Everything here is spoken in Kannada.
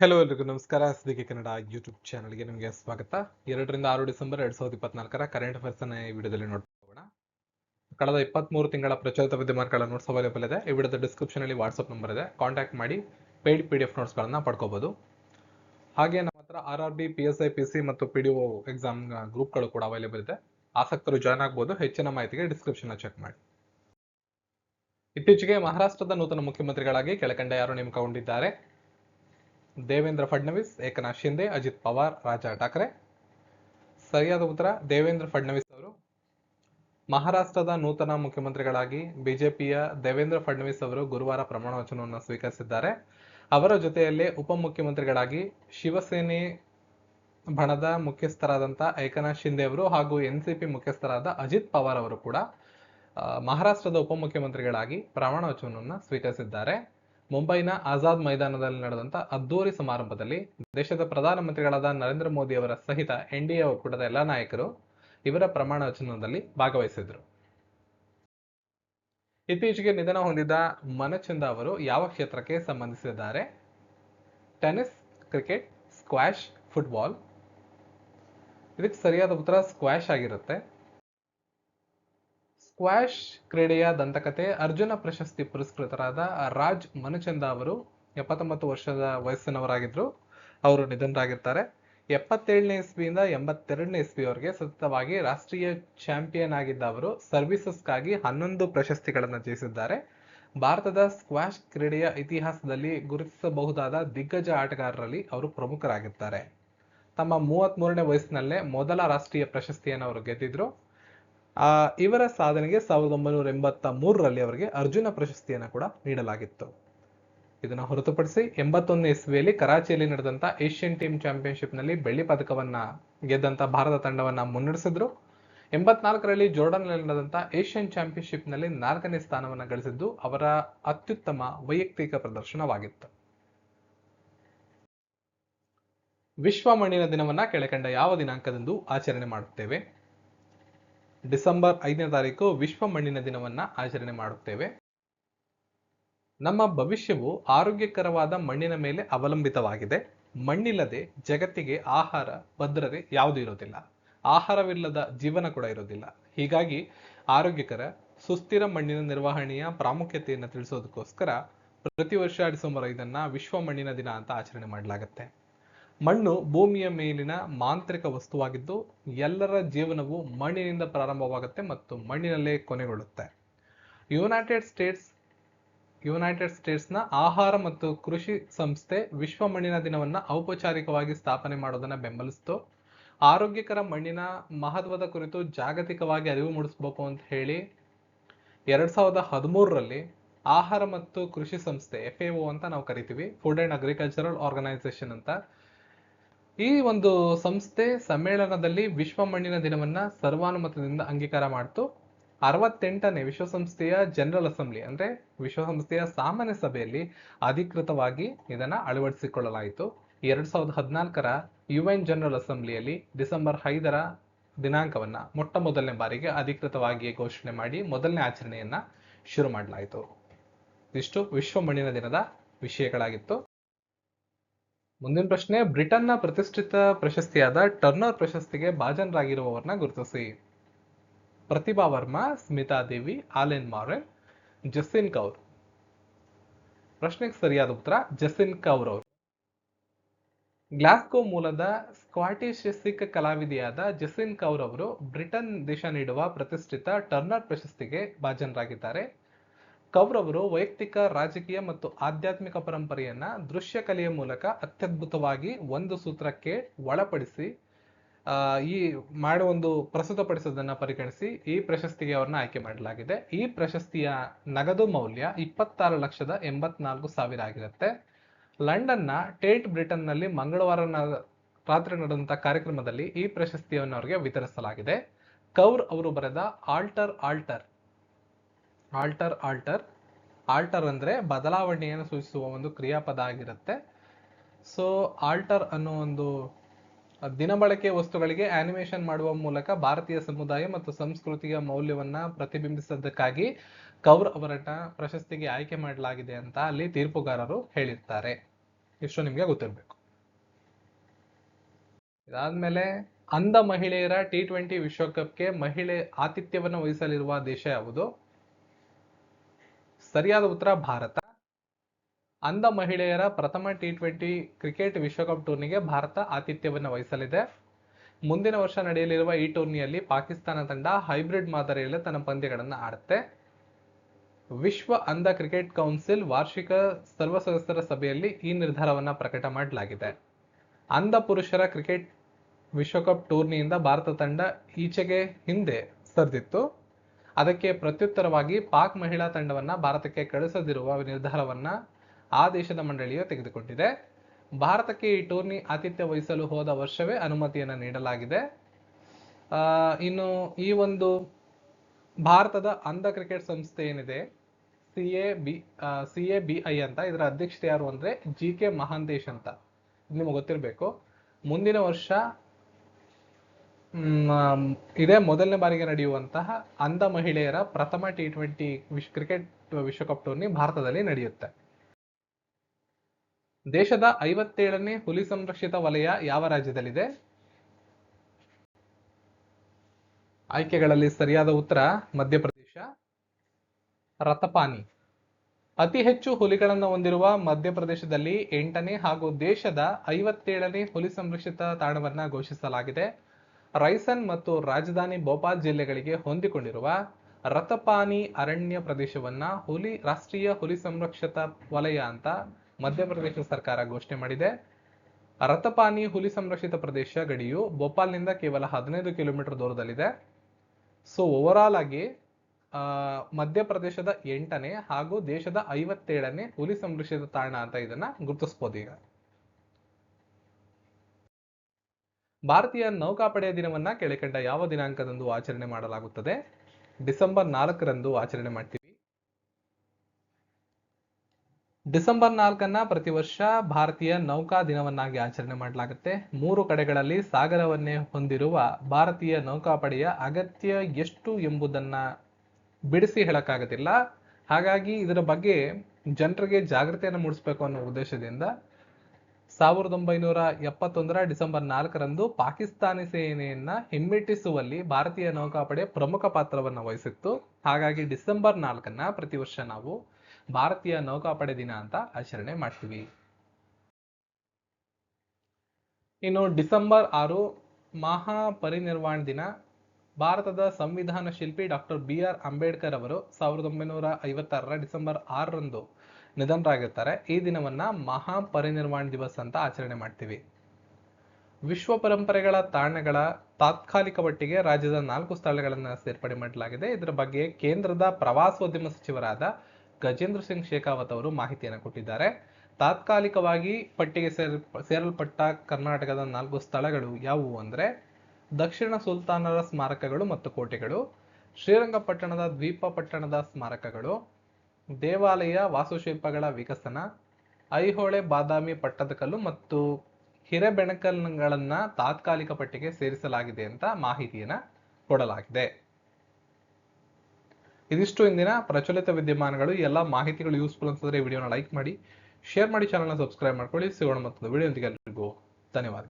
ಹಲೋ ಎಲ್ರಿಗೂ, ನಮಸ್ಕಾರ. ಎಸ್ದಿಗೆ ಕನ್ನಡ ಯೂಟ್ಯೂಬ್ ಚಾನಲ್ಗೆ ನಿಮಗೆ ಸ್ವಾಗತ. ಎರಡರಿಂದ ಆರು ಡಿಸೆಂಬರ್ ಎರಡ್ ಸಾವಿರದ ಇಪ್ಪತ್ನಾಲ್ಕರ ಕರೆಂಟ್ ಅಫೇರ್ಸ್ ಅನ್ನ ಈ ವಿಡಿಯೋದಲ್ಲಿ ನೋಡ್ಕೊಳ್ಳೋಣ. ಕಳೆದ ಇಪ್ಪತ್ಮೂರು ತಿಂಗಳ ಪ್ರಚಲಿತ ವಿದ್ಯಮಾನಗಳ ನೋಟ್ಸ್ ಅವೈಲೇಬಲ್ ಇದೆ. ಈ ವಿಡಿಯೋದ ಡಿಸ್ಕ್ರಿಪ್ಷನ್ ಅಲ್ಲಿ ವಾಟ್ಸ್ಆಪ್ ನಂಬರ್ ಇದೆ. ಕಾಂಟ್ಯಾಕ್ಟ್ ಮಾಡಿ ಪೇಯ್ಡ್ ಪಿ ಡಿ ಎಫ್ ನೋಟ್ಸ್ಗಳನ್ನ ಪಡ್ಕೋಬಹುದು ಹಾಗೆ ನಮ್ಮ ಹತ್ರ R R B P S I P C ಮತ್ತು ಪಿ ಡಿ ಒ ಎಕ್ಸಾಮ್ ಗ್ರೂಪ್ಗಳು ಕೂಡ ಅವೈಲೇಬಲ್ ಇದೆ. ಆಸಕ್ತರು ಜಾಯ್ನ್ ಆಗ್ಬೋದು. ಹೆಚ್ಚಿನ ಮಾಹಿತಿಗೆ ಡಿಸ್ಕ್ರಿಪ್ಷನ್ ಚೆಕ್ ಮಾಡಿ. ಇತ್ತೀಚೆಗೆ ಮಹಾರಾಷ್ಟ್ರದ ನೂತನ ಮುಖ್ಯಮಂತ್ರಿಗಳಾಗಿ ಕೆಳಕಂಡ ಯಾರು ನೇಮಕಗೊಂಡಿದ್ದಾರೆ? ದೇವೇಂದ್ರ ಫಡ್ನವೀಸ್, ಏಕನಾಥ್ ಶಿಂದೆ, ಅಜಿತ್ ಪವಾರ್, ರಾಜಾ ಠಾಕ್ರೆ. ಸರಿಯಾದ ಉತ್ತರ, ದೇವೇಂದ್ರ ಫಡ್ನವೀಸ್ ಅವರು. ಮಹಾರಾಷ್ಟ್ರದ ನೂತನ ಮುಖ್ಯಮಂತ್ರಿಗಳಾಗಿ ಬಿಜೆಪಿಯ ದೇವೇಂದ್ರ ಫಡ್ನವೀಸ್ ಅವರು ಗುರುವಾರ ಪ್ರಮಾಣ ವಚನವನ್ನು ಸ್ವೀಕರಿಸಿದ್ದಾರೆ. ಅವರ ಜೊತೆಯಲ್ಲೇ ಉಪಮುಖ್ಯಮಂತ್ರಿಗಳಾಗಿ ಶಿವಸೇನೆ ಬಣದ ಮುಖ್ಯಸ್ಥರಾದಂಥ ಏಕನಾಥ್ ಶಿಂದೆ ಅವರು ಹಾಗೂ ಎನ್ ಸಿ ಪಿ ಮುಖ್ಯಸ್ಥರಾದ ಅಜಿತ್ ಪವಾರ್ ಅವರು ಕೂಡ ಮಹಾರಾಷ್ಟ್ರದ ಉಪಮುಖ್ಯಮಂತ್ರಿಗಳಾಗಿ ಪ್ರಮಾಣ ವಚನವನ್ನು ಸ್ವೀಕರಿಸಿದ್ದಾರೆ. ಮುಂಬೈನ ಆಜಾದ್ ಮೈದಾನದಲ್ಲಿ ನಡೆದಂತ ಅದ್ದೂರಿ ಸಮಾರಂಭದಲ್ಲಿ ದೇಶದ ಪ್ರಧಾನಮಂತ್ರಿಗಳಾದ ನರೇಂದ್ರ ಮೋದಿ ಅವರ ಸಹಿತ ಎನ್ ಡಿ ಎ ಒಕ್ಕೂಟದ ಎಲ್ಲಾ ನಾಯಕರು ಇವರ ಪ್ರಮಾಣ ವಚನದಲ್ಲಿ ಭಾಗವಹಿಸಿದ್ರು ಇತ್ತೀಚೆಗೆ ನಿಧನ ಹೊಂದಿದ ಮನಚಂದ ಅವರು ಯಾವ ಕ್ಷೇತ್ರಕ್ಕೆ ಸಂಬಂಧಿಸಿದ್ದಾರೆ? Tennis, cricket, squash, football. ಇದಕ್ಕೆ ಸರಿಯಾದ ಉತ್ತರ ಸ್ಕ್ವಾಶ್ ಆಗಿರುತ್ತೆ. ಸ್ಕ್ವಾಶ್ ಕ್ರೀಡೆಯ ದಂತಕತೆ ಅರ್ಜುನ ಪ್ರಶಸ್ತಿ ಪುರಸ್ಕೃತರಾದ ರಾಜ್ ಮನುಚಂದ ಅವರು ಎಪ್ಪತ್ತೊಂಬತ್ತು ವರ್ಷದ ವಯಸ್ಸಿನವರಾಗಿದ್ದರು ಅವರು ನಿಧನರಾಗಿರ್ತಾರೆ. ಎಪ್ಪತ್ತೇಳನೇ ಇಸ್ವಿಯಿಂದ ಎಂಬತ್ತೆರಡನೇ ಇಸ್ವಿಯವರೆಗೆ ಸತತವಾಗಿ ರಾಷ್ಟ್ರೀಯ ಚಾಂಪಿಯನ್ ಆಗಿದ್ದ ಅವರು ಸರ್ವಿಸಸ್ಗಾಗಿ ಹನ್ನೊಂದು ಪ್ರಶಸ್ತಿಗಳನ್ನು ಜಯಿಸಿದ್ದಾರೆ. ಭಾರತದ ಸ್ಕ್ವಾಷ್ ಕ್ರೀಡೆಯ ಇತಿಹಾಸದಲ್ಲಿ ಗುರುತಿಸಬಹುದಾದ ದಿಗ್ಗಜ ಆಟಗಾರರಲ್ಲಿ ಅವರು ಪ್ರಮುಖರಾಗಿರ್ತಾರೆ ತಮ್ಮ ಮೂವತ್ತ್ ಮೂರನೇ ವಯಸ್ಸಿನಲ್ಲೇ ಮೊದಲ ರಾಷ್ಟ್ರೀಯ ಪ್ರಶಸ್ತಿಯನ್ನು ಅವರು ಗೆದ್ದಿದ್ರು. ಆ, ಇವರ ಸಾಧನೆಗೆ ಸಾವಿರದ ಒಂಬೈನೂರ ಎಂಬತ್ತ ಮೂರರಲ್ಲಿ ಅವರಿಗೆ ಅರ್ಜುನ ಪ್ರಶಸ್ತಿಯನ್ನು ಕೂಡ ನೀಡಲಾಗಿತ್ತು. ಇದನ್ನು ಹೊರತುಪಡಿಸಿ ಎಂಬತ್ತೊಂದನೇ ಇಸ್ವಿಯಲ್ಲಿ ಕರಾಚಿಯಲ್ಲಿ ನಡೆದಂತ ಏಷ್ಯನ್ ಟೀಮ್ ಚಾಂಪಿಯನ್ಶಿಪ್ನಲ್ಲಿ ಬೆಳ್ಳಿ ಪದಕವನ್ನ ಗೆದ್ದಂತ ಭಾರತ ತಂಡವನ್ನ ಮುನ್ನಡೆಸಿದ್ರು. ಎಂಬತ್ನಾಲ್ಕರಲ್ಲಿ ಜೋರ್ಡನ್ನಲ್ಲಿ ನಡೆದಂತ ಏಷ್ಯನ್ ಚಾಂಪಿಯನ್ಶಿಪ್ನಲ್ಲಿ ನಾಲ್ಕನೇ ಸ್ಥಾನವನ್ನು ಗಳಿಸಿದ್ದು ಅವರ ಅತ್ಯುತ್ತಮ ವೈಯಕ್ತಿಕ ಪ್ರದರ್ಶನವಾಗಿತ್ತು. ವಿಶ್ವ ಮಣ್ಣಿನ ದಿನವನ್ನ ಕೆಳಕಂಡ ಯಾವ ದಿನಾಂಕದಂದು ಆಚರಣೆ ಮಾಡುತ್ತೇವೆ? ಡಿಸೆಂಬರ್ ಐದನೇ ತಾರೀಕು ವಿಶ್ವ ಮಣ್ಣಿನ ದಿನವನ್ನ ಆಚರಣೆ ಮಾಡುತ್ತೇವೆ. ನಮ್ಮ ಭವಿಷ್ಯವು ಆರೋಗ್ಯಕರವಾದ ಮಣ್ಣಿನ ಮೇಲೆ ಅವಲಂಬಿತವಾಗಿದೆ. ಮಣ್ಣಿಲ್ಲದೆ ಜಗತ್ತಿಗೆ ಆಹಾರ, ಭದ್ರತೆ ಯಾವುದೂ ಇರೋದಿಲ್ಲ. ಆಹಾರವಿಲ್ಲದ ಜೀವನ ಕೂಡ ಇರೋದಿಲ್ಲ. ಹೀಗಾಗಿ ಆರೋಗ್ಯಕರ, ಸುಸ್ಥಿರ ಮಣ್ಣಿನ ನಿರ್ವಹಣೆಯ ಪ್ರಾಮುಖ್ಯತೆಯನ್ನು ತಿಳಿಸೋದಕ್ಕೋಸ್ಕರ ಪ್ರತಿ ವರ್ಷ ಡಿಸೆಂಬರ್ ಐದನ್ನ ವಿಶ್ವ ಮಣ್ಣಿನ ದಿನ ಅಂತ ಆಚರಣೆ ಮಾಡಲಾಗುತ್ತೆ. ಮಣ್ಣು ಭೂಮಿಯ ಮೇಲಿನ ಮಾಂತ್ರಿಕ ವಸ್ತುವಾಗಿದ್ದು, ಎಲ್ಲರ ಜೀವನವು ಮಣ್ಣಿನಿಂದ ಪ್ರಾರಂಭವಾಗುತ್ತೆ ಮತ್ತು ಮಣ್ಣಿನಲ್ಲೇ ಕೊನೆಗೊಳ್ಳುತ್ತೆ. ಯುನೈಟೆಡ್ ಸ್ಟೇಟ್ಸ್ ಯುನೈಟೆಡ್ ಸ್ಟೇಟ್ಸ್ನ ಆಹಾರ ಮತ್ತು ಕೃಷಿ ಸಂಸ್ಥೆ ವಿಶ್ವ ಮಣ್ಣಿನ ದಿನವನ್ನ ಔಪಚಾರಿಕವಾಗಿ ಸ್ಥಾಪನೆ ಮಾಡೋದನ್ನ ಬೆಂಬಲಿಸ್ತು. ಆರೋಗ್ಯಕರ ಮಣ್ಣಿನ ಮಹತ್ವದ ಕುರಿತು ಜಾಗತಿಕವಾಗಿ ಅರಿವು ಮೂಡಿಸಬೇಕು ಅಂತ ಹೇಳಿ, ಎರಡ್ ಸಾವಿರದ ಹದಿಮೂರರಲ್ಲಿ ಆಹಾರ ಮತ್ತು ಕೃಷಿ ಸಂಸ್ಥೆ ಎಫ್ ಅಂತ ನಾವು ಕರಿತೀವಿ ಫುಡ್ ಅಂಡ್ ಅಗ್ರಿಕಲ್ಚರಲ್ ಆರ್ಗನೈಸೇಷನ್ ಅಂತ. ಈ ಒಂದು ಸಂಸ್ಥೆ ಸಮ್ಮೇಳನದಲ್ಲಿ ವಿಶ್ವ ಮಣ್ಣಿನ ದಿನವನ್ನ ಸರ್ವಾನುಮತದಿಂದ ಅಂಗೀಕಾರ ಮಾಡಿತು. ಅರವತ್ತೆಂಟನೇ ವಿಶ್ವಸಂಸ್ಥೆಯ ಜನರಲ್ ಅಸೆಂಬ್ಲಿ ಅಂದ್ರೆ ವಿಶ್ವಸಂಸ್ಥೆಯ ಸಾಮಾನ್ಯ ಸಭೆಯಲ್ಲಿ ಅಧಿಕೃತವಾಗಿ ಇದನ್ನ ಅಳವಡಿಸಿಕೊಳ್ಳಲಾಯಿತು. ಎರಡ್ ಸಾವಿರದ ಹದಿನಾಲ್ಕರ ಯುಎನ್ ಜನರಲ್ ಅಸೆಂಬ್ಲಿಯಲ್ಲಿ ಡಿಸೆಂಬರ್ ಐದರ ದಿನಾಂಕವನ್ನ ಮೊಟ್ಟ ಮೊದಲನೇ ಬಾರಿಗೆ ಅಧಿಕೃತವಾಗಿ ಘೋಷಣೆ ಮಾಡಿ ಮೊದಲನೇ ಆಚರಣೆಯನ್ನ ಶುರು ಮಾಡಲಾಯಿತು. ಇಷ್ಟು ವಿಶ್ವ ಮಣ್ಣಿನ ದಿನದ ವಿಷಯಗಳಾಗಿತ್ತು. ಮುಂದಿನ ಪ್ರಶ್ನೆ, ಬ್ರಿಟನ್ನ ಪ್ರತಿಷ್ಠಿತ ಪ್ರಶಸ್ತಿಯಾದ ಟರ್ನರ್ ಪ್ರಶಸ್ತಿಗೆ ಭಾಜನರಾಗಿರುವವರನ್ನ ಗುರುತಿಸಿ. ಪ್ರತಿಭಾ ವರ್ಮಾ, ಸ್ಮಿತಾ ದೇವಿ, ಆಲೆನ್ ಮಾರೆನ್ ಜಸಿನ್ ಕೌರ್. ಪ್ರಶ್ನೆಗೆ ಸರಿಯಾದ ಉತ್ತರ ಜಸಿನ್ ಕೌರ್ ಅವರು. ಗ್ಲಾಸ್ಗೋ ಮೂಲದ ಸ್ಕಾಟಿಷ್ ಸಿಖ್ ಕಲಾವಿದೆಯಾದ ಜಸಿನ್ ಕೌರ್ ಅವರು ಬ್ರಿಟನ್ ದೇಶ ನೀಡುವ ಪ್ರತಿಷ್ಠಿತ ಟರ್ನರ್ ಪ್ರಶಸ್ತಿಗೆ ಭಾಜನರಾಗಿದ್ದಾರೆ. ಕೌರ್ ಅವರು ವೈಯಕ್ತಿಕ, ರಾಜಕೀಯ ಮತ್ತು ಆಧ್ಯಾತ್ಮಿಕ ಪರಂಪರೆಯನ್ನ ದೃಶ್ಯ ಕಲೆಯ ಮೂಲಕ ಅತ್ಯದ್ಭುತವಾಗಿ ಒಂದು ಸೂತ್ರಕ್ಕೆ ಒಳಪಡಿಸಿ ಈ ಮಾಡುವ ಒಂದು ಪ್ರಸ್ತುತಪಡಿಸೋದನ್ನ ಪರಿಗಣಿಸಿ ಈ ಪ್ರಶಸ್ತಿಗೆ ಅವ್ರನ್ನ ಆಯ್ಕೆ ಮಾಡಲಾಗಿದೆ. ಈ ಪ್ರಶಸ್ತಿಯ ನಗದು ಮೌಲ್ಯ ಇಪ್ಪತ್ತಾರು ಲಕ್ಷದ ಎಂಬತ್ನಾಲ್ಕು ಸಾವಿರ ಆಗಿರುತ್ತೆ. ಲಂಡನ್ನ ಟೇಟ್ ಬ್ರಿಟನ್ನಲ್ಲಿ ಮಂಗಳವಾರ ರಾತ್ರಿ ನಡೆದಂತ ಕಾರ್ಯಕ್ರಮದಲ್ಲಿ ಈ ಪ್ರಶಸ್ತಿಯನ್ನು ಅವರಿಗೆ ವಿತರಿಸಲಾಗಿದೆ. ಕೌರ್ ಅವರು ಬರೆದ alter alter alter alter. Alter ಅಂದ್ರೆ ಬದಲಾವಣೆಯನ್ನು ಸೂಚಿಸುವ ಒಂದು ಕ್ರಿಯಾಪದ ಆಗಿರುತ್ತೆ. ಸೊ ಆಲ್ಟರ್ ಅನ್ನೋ ಒಂದು ದಿನಬಳಕೆ ವಸ್ತುಗಳಿಗೆ ಆನಿಮೇಷನ್ ಮಾಡುವ ಮೂಲಕ ಭಾರತೀಯ ಸಮುದಾಯ ಮತ್ತು ಸಂಸ್ಕೃತಿಯ ಮೌಲ್ಯವನ್ನ ಪ್ರತಿಬಿಂಬಿಸೋದಕ್ಕಾಗಿ ಕೌರ್ ಅವರನ್ನ ಪ್ರಶಸ್ತಿಗೆ ಆಯ್ಕೆ ಮಾಡಲಾಗಿದೆ ಅಂತ ಅಲ್ಲಿ ತೀರ್ಪುಗಾರರು ಹೇಳಿರ್ತಾರೆ. ಇಷ್ಟು ನಿಮಗೆ ಗೊತ್ತಿರಬೇಕು. ಇದಾದ್ಮೇಲೆ, ಅಂಧ ಮಹಿಳೆಯರ ಟಿ ಟ್ವೆಂಟಿ ವಿಶ್ವಕಪ್ಗೆ ಮಹಿಳೆ ಆತಿಥ್ಯವನ್ನು ವಹಿಸಲಿರುವ ದೇಶ ಯಾವುದು? ಸರಿಯಾದ ಉತ್ತರ ಭಾರತ. ಅಂಧ ಮಹಿಳೆಯರ ಪ್ರಥಮ ಟಿ ಟ್ವೆಂಟಿ ಕ್ರಿಕೆಟ್ ವಿಶ್ವಕಪ್ ಟೂರ್ನಿಗೆ ಭಾರತ ಆತಿಥ್ಯವನ್ನು ವಹಿಸಲಿದೆ. ಮುಂದಿನ ವರ್ಷ ನಡೆಯಲಿರುವ ಈ ಟೂರ್ನಿಯಲ್ಲಿ ಪಾಕಿಸ್ತಾನ ತಂಡ ಹೈಬ್ರಿಡ್ ಮಾದರಿಯಲ್ಲಿ ತನ್ನ ಪಂದ್ಯಗಳನ್ನು ಆಡುತ್ತೆ. ವಿಶ್ವ ಅಂಧ ಕ್ರಿಕೆಟ್ ಕೌನ್ಸಿಲ್ ವಾರ್ಷಿಕ ಸರ್ವ ಸದಸ್ಯರ ಸಭೆಯಲ್ಲಿ ಈ ನಿರ್ಧಾರವನ್ನು ಪ್ರಕಟ ಮಾಡಲಾಗಿದೆ. ಅಂಧ ಪುರುಷರ ಕ್ರಿಕೆಟ್ ವಿಶ್ವಕಪ್ ಟೂರ್ನಿಯಿಂದ ಭಾರತ ತಂಡ ಈಚೆಗೆ ಹಿಂದೆ ಸರಿದಿತ್ತು. ಅದಕ್ಕೆ ಪ್ರತ್ಯುತ್ತರವಾಗಿ ಪಾಕ್ ಮಹಿಳಾ ತಂಡವನ್ನು ಭಾರತಕ್ಕೆ ಕಳಿಸದಿರುವ ನಿರ್ಧಾರವನ್ನ ಆ ದೇಶದ ಮಂಡಳಿಯು ತೆಗೆದುಕೊಂಡಿದೆ. ಭಾರತಕ್ಕೆ ಈ ಟೂರ್ನಿ ಆತಿಥ್ಯ ವಹಿಸಲು ಹೋದ ವರ್ಷವೇ ಅನುಮತಿಯನ್ನು ನೀಡಲಾಗಿದೆ. ಇನ್ನು ಈ ಒಂದು ಭಾರತದ ಅಂಧ ಕ್ರಿಕೆಟ್ ಸಂಸ್ಥೆ ಏನಿದೆ? C A B C A B I ಅಂತ, ಇದರ ಅಧ್ಯಕ್ಷತೆ ಯಾರು ಅಂದ್ರೆ ಜಿ ಕೆ ಮಹಾಂತೇಶ್ ಅಂತ. ನಿಮಗೆ ಗೊತ್ತಿರಬೇಕು. ಮುಂದಿನ ವರ್ಷ ಇದೇ ಮೊದಲನೇ ಬಾರಿಗೆ ನಡೆಯುವಂತಹ ಅಂಧ ಮಹಿಳೆಯರ ಪ್ರಥಮ ಟಿ ಟ್ವೆಂಟಿ ವಿಶ್ ಕ್ರಿಕೆಟ್ ವಿಶ್ವಕಪ್ ಟೂರ್ನಿ ಭಾರತದಲ್ಲಿ ನಡೆಯುತ್ತೆ. ದೇಶದ ಐವತ್ತೇಳನೇ ಹುಲಿ ಸಂರಕ್ಷಿತ ವಲಯ ಯಾವ ರಾಜ್ಯದಲ್ಲಿದೆ? ಆಯ್ಕೆಗಳಲ್ಲಿ ಸರಿಯಾದ ಉತ್ತರ ಮಧ್ಯಪ್ರದೇಶ. ರಥಪಾನಿ. ಅತಿ ಹೆಚ್ಚು ಹುಲಿಗಳನ್ನು ಹೊಂದಿರುವ ಮಧ್ಯಪ್ರದೇಶದಲ್ಲಿ ಎಂಟನೇ ಹಾಗೂ ದೇಶದ ಐವತ್ತೇಳನೇ ಹುಲಿ ಸಂರಕ್ಷಿತ ತಾಣವನ್ನ ಘೋಷಿಸಲಾಗಿದೆ. ರೈಸನ್ ಮತ್ತು ರಾಜಧಾನಿ ಭೋಪಾಲ್ ಜಿಲ್ಲೆಗಳಿಗೆ ಹೊಂದಿಕೊಂಡಿರುವ ರತಪಾನಿ ಅರಣ್ಯ ಪ್ರದೇಶವನ್ನ ಹುಲಿ ರಾಷ್ಟ್ರೀಯ ಹುಲಿ ಸಂರಕ್ಷಿತ ವಲಯ ಅಂತ ಮಧ್ಯಪ್ರದೇಶ ಸರ್ಕಾರ ಘೋಷಣೆ ಮಾಡಿದೆ. ರತಪಾನಿ ಹುಲಿ ಸಂರಕ್ಷಿತ ಪ್ರದೇಶ ಗಡಿಯು ಭೋಪಾಲ್ನಿಂದ ಕೇವಲ ಹದಿನೈದು ಕಿಲೋಮೀಟರ್ ದೂರದಲ್ಲಿದೆ. ಸೊ ಓವರಾಲ್ ಆಗಿ ಆ, ಮಧ್ಯಪ್ರದೇಶದ ಎಂಟನೇ ಹಾಗೂ ದೇಶದ ಐವತ್ತೇಳನೇ ಹುಲಿ ಸಂರಕ್ಷಿತ ತಾಣ ಅಂತ ಇದನ್ನ ಗುರುತಿಸ್ಬೋದು ಈಗ. ಭಾರತೀಯ ನೌಕಾಪಡೆಯ ದಿನವನ್ನ ಕೆಳಕಂಡ ಯಾವ ದಿನಾಂಕದಂದು ಆಚರಣೆ ಮಾಡಲಾಗುತ್ತದೆ? ಡಿಸೆಂಬರ್ ನಾಲ್ಕರಂದು ಆಚರಣೆ ಮಾಡ್ತೀವಿ. ಡಿಸೆಂಬರ್ ನಾಲ್ಕನ್ನ ಪ್ರತಿ ವರ್ಷ ಭಾರತೀಯ ನೌಕಾ ದಿನವನ್ನಾಗಿ ಆಚರಣೆ ಮಾಡಲಾಗುತ್ತೆ. ಮೂರು ಕಡೆಗಳಲ್ಲಿ ಸಾಗರವನ್ನೇ ಹೊಂದಿರುವ ಭಾರತೀಯ ನೌಕಾಪಡೆಯ ಅಗತ್ಯ ಎಷ್ಟು ಎಂಬುದನ್ನ ಬಿಡಿಸಿ ಹೇಳಕ್ಕಾಗೋದಿಲ್ಲ. ಹಾಗಾಗಿ ಇದರ ಬಗ್ಗೆ ಜನರಿಗೆ ಜಾಗೃತಿಯನ್ನು ಮೂಡಿಸಬೇಕು ಅನ್ನೋ ಉದ್ದೇಶದಿಂದ ಸಾವಿರದ ಒಂಬೈನೂರ ಎಪ್ಪತ್ತೊಂದರ ಡಿಸೆಂಬರ್ ನಾಲ್ಕರಂದು ಪಾಕಿಸ್ತಾನಿ ಸೇನೆಯನ್ನ ಹಿಮ್ಮೆಟ್ಟಿಸುವಲ್ಲಿ ಭಾರತೀಯ ನೌಕಾಪಡೆ ಪ್ರಮುಖ ಪಾತ್ರವನ್ನು ವಹಿಸಿತ್ತು. ಹಾಗಾಗಿ ಡಿಸೆಂಬರ್ ನಾಲ್ಕನ್ನ ಪ್ರತಿ ವರ್ಷ ನಾವು ಭಾರತೀಯ ನೌಕಾಪಡೆ ದಿನ ಅಂತ ಆಚರಣೆ ಮಾಡ್ತೀವಿ. ಇನ್ನು ಡಿಸೆಂಬರ್ ಆರು ಮಹಾಪರಿನಿರ್ವಾಣ ದಿನ. ಭಾರತದ ಸಂವಿಧಾನ ಶಿಲ್ಪಿ ಡಾಕ್ಟರ್ ಬಿ ಆರ್ ಅಂಬೇಡ್ಕರ್ ಅವರು ಸಾವಿರದ ಒಂಬೈನೂರ ಐವತ್ತಾರರ ಡಿಸೆಂಬರ್ ಆರರಂದು ನಿಧನರಾಗಿರ್ತಾರೆ ಈ ದಿನವನ್ನ ಮಹಾಪರಿನಿರ್ವಾಣ ದಿವಸ್ ಅಂತ ಆಚರಣೆ ಮಾಡ್ತೀವಿ. ವಿಶ್ವ ಪರಂಪರೆಗಳ ತಾಣಗಳ ತಾತ್ಕಾಲಿಕ ಪಟ್ಟಿಗೆ ರಾಜ್ಯದ ನಾಲ್ಕು ಸ್ಥಳಗಳನ್ನು ಸೇರ್ಪಡೆ ಮಾಡಲಾಗಿದೆ. ಇದರ ಬಗ್ಗೆ ಕೇಂದ್ರದ ಪ್ರವಾಸೋದ್ಯಮ ಸಚಿವರಾದ ಗಜೇಂದ್ರ ಸಿಂಗ್ ಶೇಖಾವತ್ ಅವರು ಮಾಹಿತಿಯನ್ನು ಕೊಟ್ಟಿದ್ದಾರೆ. ತಾತ್ಕಾಲಿಕವಾಗಿ ಪಟ್ಟಿಗೆ ಸೇರ್ ಸೇರಲ್ಪಟ್ಟ ಕರ್ನಾಟಕದ ನಾಲ್ಕು ಸ್ಥಳಗಳು ಯಾವುವು ಅಂದ್ರೆ ದಕ್ಷಿಣ ಸುಲ್ತಾನರ ಸ್ಮಾರಕಗಳು ಮತ್ತು ಕೋಟೆಗಳು, ಶ್ರೀರಂಗಪಟ್ಟಣದ ದ್ವೀಪ ಪಟ್ಟಣದ ಸ್ಮಾರಕಗಳು ದೇವಾಲಯ, ವಾಸ್ತುಶಿಲ್ಪಗಳ ವಿಕಸನ, ಐಹೊಳೆ ಬಾದಾಮಿ ಪಟ್ಟದಕಲ್ಲು ಮತ್ತು ಹಿರೆಬೆಣಕಲ್ಗಳನ್ನ ತಾತ್ಕಾಲಿಕ ಪಟ್ಟಿಗೆ ಸೇರಿಸಲಾಗಿದೆ ಅಂತ ಮಾಹಿತಿಯನ್ನ ಕೊಡಲಾಗಿದೆ. ಇದಿಷ್ಟು ಇಂದಿನ ಪ್ರಚಲಿತ ವಿದ್ಯಮಾನಗಳು. ಎಲ್ಲ ಮಾಹಿತಿಗಳು ಯೂಸ್ಫುಲ್ ಅನ್ಸಿದ್ರೆ ವಿಡಿಯೋನ ಲೈಕ್ ಮಾಡಿ ಶೇರ್ ಮಾಡಿ ಚಾನಲ್ನ ಸಬ್ಸ್ಕ್ರೈಬ್ ಮಾಡ್ಕೊಳ್ಳಿ. ಸಿಗೋಣ ಮತ್ತೊಂದು ವಿಡಿಯೋ ಎಲ್ರಿಗೂ ಧನ್ಯವಾದ.